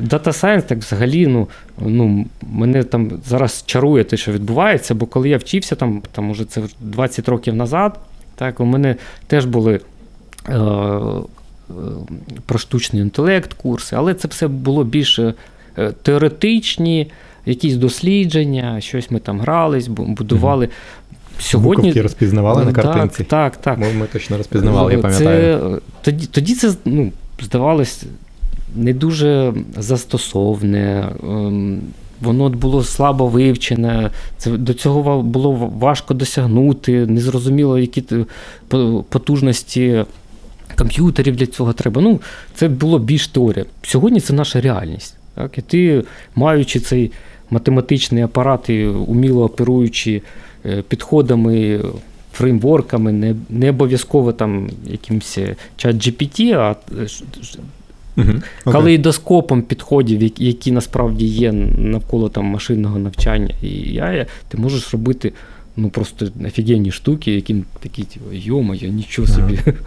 Data Science, так взагалі, ну, ну, мене там зараз чарує те, що відбувається, бо коли я вчився, там, там уже це 20 років назад, так, у мене теж були е, е, про штучний інтелект курси, але це все було більше е, теоретичні, якісь дослідження, щось ми там грались, бу- будували. Сьогодні Буковки розпізнавали на Так, картинці. Так, так. Ми, ми точно розпізнавали, я пам'ятаю. Тоді, тоді це ну, здавалось не дуже застосовне, ем, воно було слабо вивчене, це, до цього було важко досягнути, незрозуміло, які потужності комп'ютерів для цього треба. Ну, це було більш теорія. Сьогодні це наша реальність. Так? І ти, маючи цей математичний апарат і уміло оперуючи е, підходами, фреймворками, не, не обов'язково там якимось чат GPT, а ш- Мгм. Калейдоскопом підходів, які, насправді є навколо там машинного навчання. І я, ти можеш робити ну просто офігенні штуки, які такі, типу, йо-моє, нічого собі.